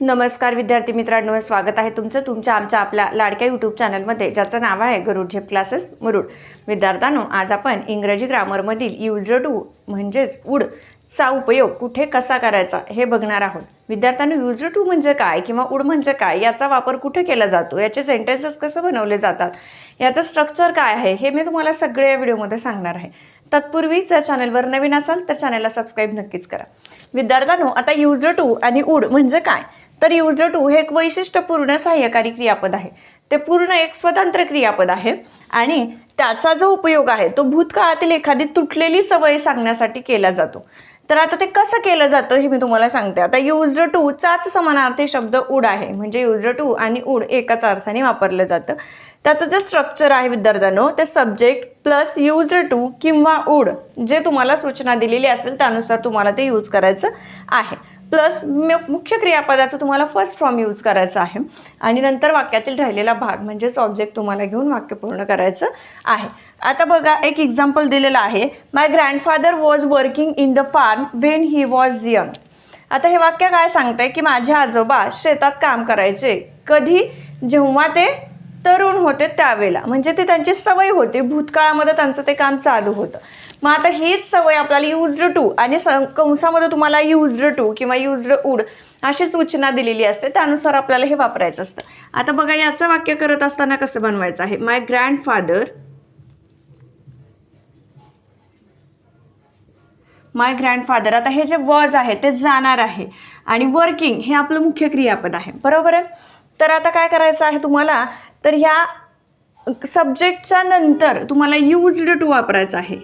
नमस्कार विद्यार्थी मित्रांनो स्वागत आहे तुमचं तुमच्या आमच्या आपल्या लाडक्या यूट्यूब चॅनलमध्ये ज्याचं नाव आहे गरुड झेप क्लासेस मुरुड. विद्यार्थ्यांनो आज आपण इंग्रजी ग्रामरमधील युजर टू म्हणजेच उड चा उपयोग कुठे कसा करायचा हे बघणार आहोत. विद्यार्थ्यांनो युजर टू म्हणजे काय किंवा उड म्हणजे काय याचा वापर कुठे केला जातो? याचे सेंटेन्सेस कसं बनवले जातात? याचं स्ट्रक्चर काय आहे हे मी तुम्हाला सगळे या व्हिडिओमध्ये सांगणार आहे. तत्पूर्वी जर चॅनलवर नवीन असाल तर चॅनलला सबस्क्राईब नक्कीच करा. विद्यार्थ्यांनो आता युजर टू आणि उड म्हणजे काय? तर युजर टू हे एक वैशिष्ट्यपूर्ण सहाय्यकारी क्रियापद आहे. ते पूर्ण एक स्वतंत्र क्रियापद आहे. आणि त्याचा जो उपयोग आहे तो भूतकाळातील एखादी तुटलेली सवय सांगण्यासाठी केला जातो. तर आता ते कसं केलं जातं हे मी तुम्हाला सांगते. आता युजर टू चाच समानार्थी शब्द उड आहे. म्हणजे युजर टू आणि उड एकाच अर्थाने वापरलं जातं. त्याचं जे स्ट्रक्चर आहे विद्यार्थ्यांनो ते सब्जेक्ट प्लस युजर टू किंवा उड जे तुम्हाला सूचना दिलेली असेल त्यानुसार तुम्हाला ते यूज करायचं आहे. प्लस मुख्य क्रियापदाचं तुम्हाला फर्स्ट फॉर्म यूज करायचं आहे. आणि नंतर वाक्यातील राहिलेला भाग म्हणजेच ऑब्जेक्ट तुम्हाला घेऊन वाक्य पूर्ण करायचं आहे. आता बघा एक एक्झाम्पल दिलेलं आहे. My grandfather was working in the farm when he was young आता हे वाक्य काय सांगतंय? की माझे आजोबा शेतात काम करायचे. कधी? जेव्हा ते तरुण होते त्यावेळेला. म्हणजे ती त्यांची सवय होती. भूतकाळामध्ये त्यांचं ते काम चालू होतं. मग आता हीच सवय आपल्याला युज्ड टू आणि स कंसामध्ये तुम्हाला युज्ड टू किंवा युज्ड उड अशी सूचना दिलेली असते. त्यानुसार आपल्याला हे वापरायचं असतं. आता बघा याचं वाक्य करत असताना कसं बनवायचं आहे? माय ग्रँडफादर माय ग्रँडफादर आता हे जे वॉज आहे ते जाणार आहे. आणि वर्किंग हे आपलं मुख्य क्रियापद आहे. बरोबर आहे? तर आता काय करायचं आहे तुम्हाला? तर ह्या सब्जेक्टच्या नंतर तुम्हाला युज्ड टू वापरायचं आहे.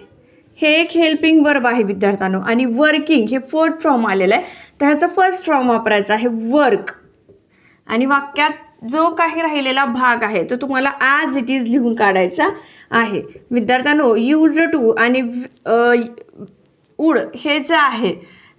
हे एक हेल्पिंग वर्ब आहे विद्यार्थ्यांनो. आणि वर्किंग हे फोर्थ फॉर्म आलेलं आहे. तर ह्याचं फर्स्ट फॉर्म वापरायचं आहे वर्क आणि वाक्यात जो काही राहिलेला भाग आहे तो तुम्हाला ॲज इट इज लिहून काढायचा आहे. विद्यार्थ्यांनो यूज टू आणि उड हे जे आहे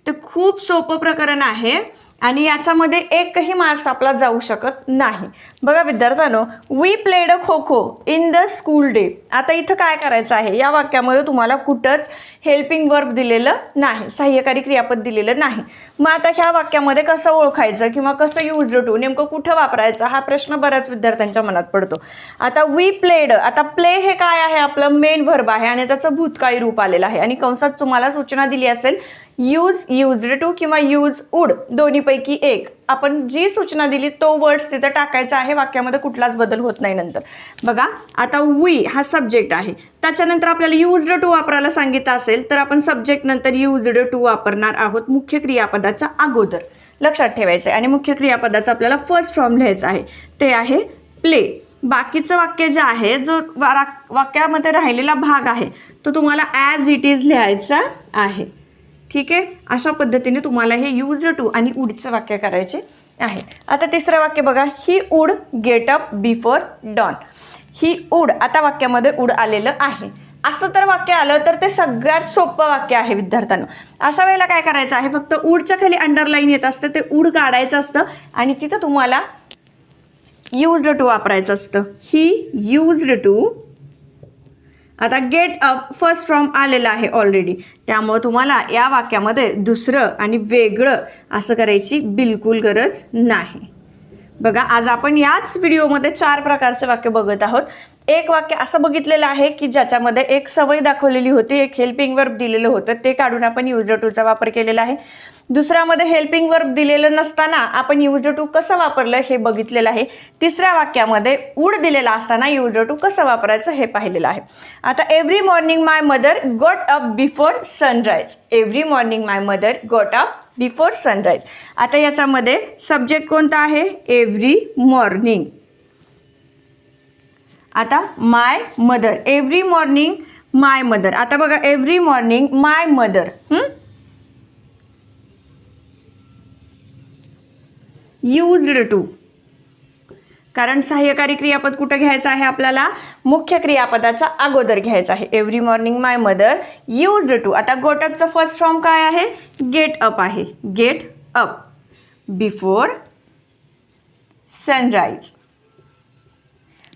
ते खूप सोपं प्रकरण आहे. आणि याच्यामध्ये एकही मार्क्स आपला जाऊ शकत नाही. बघा विद्यार्थ्यांनो we played a kho kho in the school day आता इथं काय करायचं आहे? या वाक्यामध्ये तुम्हाला कुठंच हेल्पिंग वर्ब दिलेलं नाही सहाय्यकारी क्रियापद दिलेलं नाही. मग आता ह्या वाक्यामध्ये कसं ओळखायचं किंवा कसं यूज टू नेमकं कुठं वापरायचं? हा प्रश्न बऱ्याच विद्यार्थ्यांच्या मनात पडतो. आता वी प्लेड आता प्ले हे काय आहे? आपलं मेन वर्ब आहे आणि त्याचं भूतकाळी रूप आलेलं आहे. आणि कंसात तुम्हाला सूचना दिली असेल यूज युज्ड टू किंवा यूज उड दोन्हीपैकी एक. आपण जी सूचना दिली तो वर्ड्स तिथं टाकायचा आहे. वाक्यामध्ये कुठलाच बदल होत नाही नंतर. बघा आता वी हा सब्जेक्ट आहे. त्याच्यानंतर आपल्याला युज्ड टू वापरायला सांगितलं असेल तर आपण सब्जेक्ट नंतर युज्ड टू वापरणार आहोत मुख्य क्रियापदाच्या अगोदर. लक्षात ठेवायचं आहे आणि मुख्य क्रियापदाचा आपल्याला फर्स्ट फॉर्म लिहायचा आहे. ते आहे प्ले बाकीचं वाक्य जे आहे जो वा- वाक्यामध्ये राहिलेला भाग आहे तो तुम्हाला ॲज इट इज लिहायचा आहे. ठीक आहे? अशा पद्धतीने तुम्हाला हे यूज टू आणि उडचं वाक्य करायचे आहे. आता तिसरं वाक्य बघा. He would get up before dawn he would आता वाक्यामध्ये उड आलेलं आहे. असं तर वाक्य आलं तर ते सगळ्यात सोपं वाक्य आहे विद्यार्थ्यांना. अशा वेळेला काय करायचं आहे? फक्त उडच्या खाली अंडरलाईन येत असतं ते उड काढायचं असतं आणि तिथं तुम्हाला युज्ड टू वापरायचं असतं. ही युज्ड टू आता गेट अप फर्स्ट फ्रॉम आलेलं आहे ऑलरेडी त्यामुळं तुम्हाला या वाक्यामध्ये दुसरं आणि वेगळं असं करायची बिलकुल गरज नाही. बघा आज आपण याच व्हिडिओमध्ये चार प्रकारचे वाक्य बघत आहोत. एक वाक्य असं बघितलेलं आहे की ज्याच्यामध्ये एक सवय दाखवलेली होती एक हेल्पिंग वर्ब दिलेलं होतं. ते काढून आपण युजर टूचा वापर केलेला आहे. दुसऱ्यामध्ये हेल्पिंग वर्ब दिलेलं नसताना आपण युजर टू कसं वापरलं हे बघितलेलं आहे. तिसऱ्या वाक्यामध्ये उड दिलेला असताना युजर टू कसं वापरायचं हे पाहिलेलं आहे. आता every morning my mother got up before sunrise every morning my mother got up before sunrise आता याच्यामध्ये सब्जेक्ट कोणता आहे? एव्हरी मॉर्निंग आता my mother every morning my mother आता बघा every morning my mother used to कारण सहाय्यकारी क्रियापद कुठं घ्यायचं आहे आपल्याला? मुख्य क्रियापदाच्या अगोदर घ्यायचं आहे. Every morning my mother use to आता गोटअपचं फर्स्ट फॉर्म काय आहे? गेट अप आहे. गेट अप बिफोर सनराईज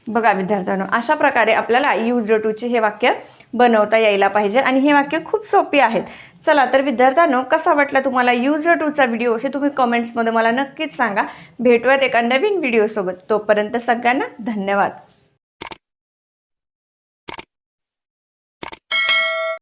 बघा विद्यार्थ्यांनो अशा प्रकारे आपल्याला यूज टूचे हे वाक्य बनवता यायला पाहिजे आणि हे वाक्य खूप सोपी आहेत. चला तर विद्यार्थ्यांनो कसा वाटला तुम्हाला यूज टूचा व्हिडिओ हे तुम्ही कमेंट्समध्ये मला नक्कीच सांगा. भेटूयात एका नवीन व्हिडिओसोबत तोपर्यंत सगळ्यांना धन्यवाद.